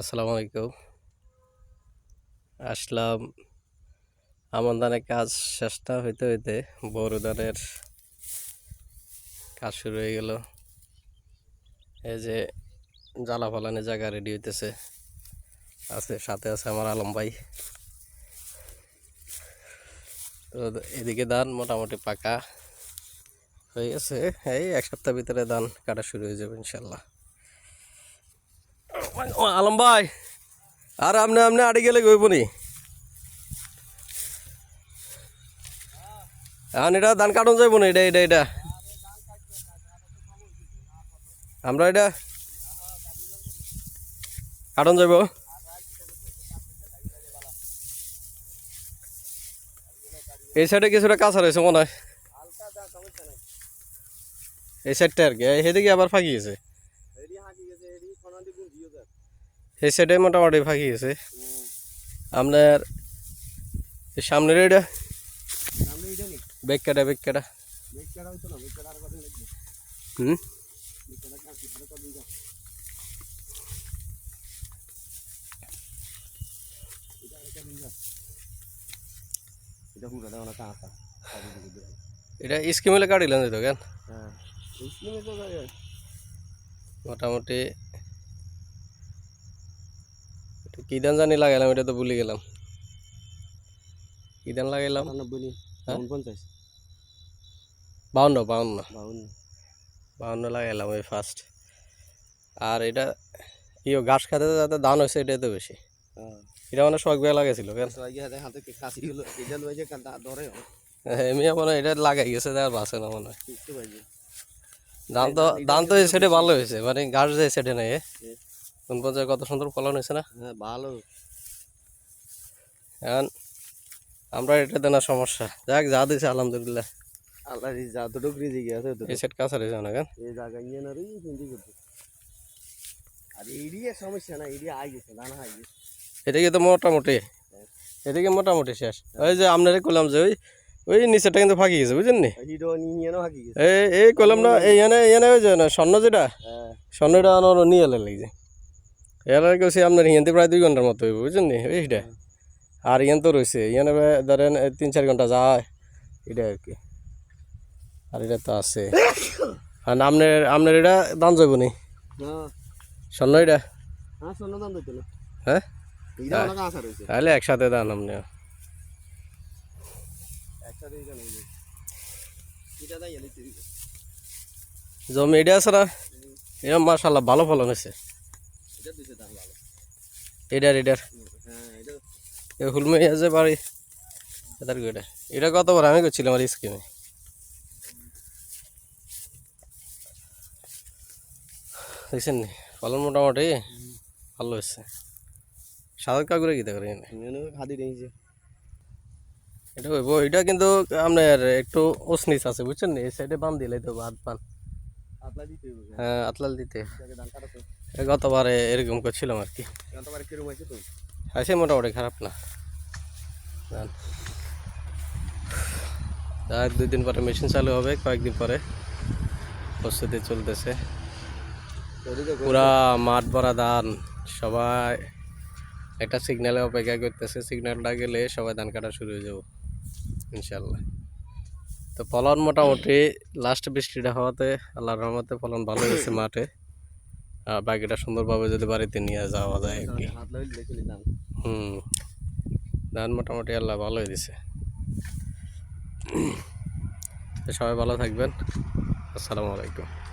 আসসালামু আলাইকুম। আসলাম। আমন ধানের কাজ শেষটা হইতে হইতে বড় ধানের কাজ শুরু হয়ে গেল। এই যে জ্বালা ফালানের জায়গা রেডি হইতেছে। আছে, সাথে আছে আমার আলম ভাই। তো এদিকে ধান মোটামুটি পাকা হয়ে গেছে। এই এক সপ্তাহ ভিতরে ধান কাটা শুরু হয়ে যাবে ইনশাল্লাহ। আলম ভাই। আর আপনি আপনি আড়ে গেলে গইব নি এখন এটা ধান কাটন যাইব না, এটা এটা এটা। আমরা এটা কাটন যাইব। এই সাইডে কিছুটা কাঁচা রয়েছে মনে হয়। এই সাইডটা আর কি সেদিকে আবার ফাঁকি গেছে। এই সাইডে মোটামুটি ফাঁকি গেছে আপনার সামনের এটা বেগ কাটা বেগ কাটা হুম? এটা স্কিমেলে কাটিলেন তো কেন মোটামুটি কি ধান জানি লাগাইলাম এটা তো ভুলে গেলাম। কি ধান লাগাইলাম হ্যাঁ? বাউন্ন বাউন্ন বাউন্ন লাগাইলাম ওই ফার্স্ট আর এটা ইয়ে ঘাস খাতে যাতে ধান হয়েছে এটাই তো বেশি। এটা মানে শখ বেয়া লাগাইছিল কেন? এমনি মনে হয় এটা লাগাই গেছে আর বাঁচে না মনে হয়। ধান তো ধান তো সাইডে ভালো হয়েছে মানে ঘাস যে সাইডে নেই কোন পর্যায়ে কত সুন্দর ফলন হয়েছে না? ভালো। এখন আমরা এটাতে না সমস্যা। যাক যা দিছে আলহামদুলিল্লাহ। আল্লাহ যতটুকু রিজিক আছে এই কাঁচা রয়েছে না কেন এই জায়গা নিয়ে না রই করতে। আর এরিয়া সমস্যা না এরিয়া আই গেছে আই গেছে। এদিকে তো মোটামুটি? এদিকে মোটামুটি শেষ? ওই যে আপনারে করলাম যে ওই ওই নিচেটা কিন্তু ফাঁকি গেছে বুঝলেন নি? এই এই করলাম না এই এনে এনে ওই যে না স্বর্ণ যেটা হ্যাঁ। স্বর্ণটা নিয়ে এলে লাগছে। এলার গেছে আপনার হিয়ান্তে প্রায় দুই ঘণ্টার মতো হইব বুঝলেন নি এইটা আর ইয়ান তো রয়েছে ইয়ানে ধরেন তিন চার ঘণ্টা যায় এটা আর কি। আর এটা তো আছে। আর আপনার আপনার এটা দাম যাইব নি। স্বর্ণ এটা হ্যাঁ হ্যাঁ? তাহলে একসাথে দান আপনি জমি এটা আছে না? এটা মার্শাল্লাহ ভালো ফলন হয়েছে এটার এটার হুলমে আছে বাড়ি। এটার এটা এটা কতবার আমি করছিলাম আমার স্কিমে দেখছেন নি? ফলন মোটামুটি ভালো হয়েছে। সাদা কাকুরে কী মেনু খাদি দিয়েছে এটা হইব। এটা কিন্তু আপনার একটু ওসনিস আছে বুঝছেন নি? এই সাইডে বান দিলে তো ভাত পান হ্যাঁ আতলাল দিতে। গতবারে এরকম করছিলাম আর কি। আছে আছে মোটামুটি খারাপ না। যাক দুই দিন পরে মেশিন চালু হবে কয়েকদিন পরে প্রস্তুতি চলতেছে। পুরা মাঠ ভরা ধান সবাই একটা সিগন্যালে অপেক্ষা করতেছে। সিগন্যালটা গেলে সবাই ধান কাটা শুরু হয়ে যাব ইনশাল্লাহ। তো ফলন মোটামুটি লাস্ট বৃষ্টিটা হওয়াতে আল্লাহর রহমতে ফলন ভালো হয়েছে মাঠে। বাকিটা সুন্দরভাবে যদি বাড়িতে নিয়ে যাওয়া যায় আর কি। হুম। ধান মোটামুটি আল্লাহ ভালোই দিছে। সবাই ভালো থাকবেন। আসসালামু আলাইকুম।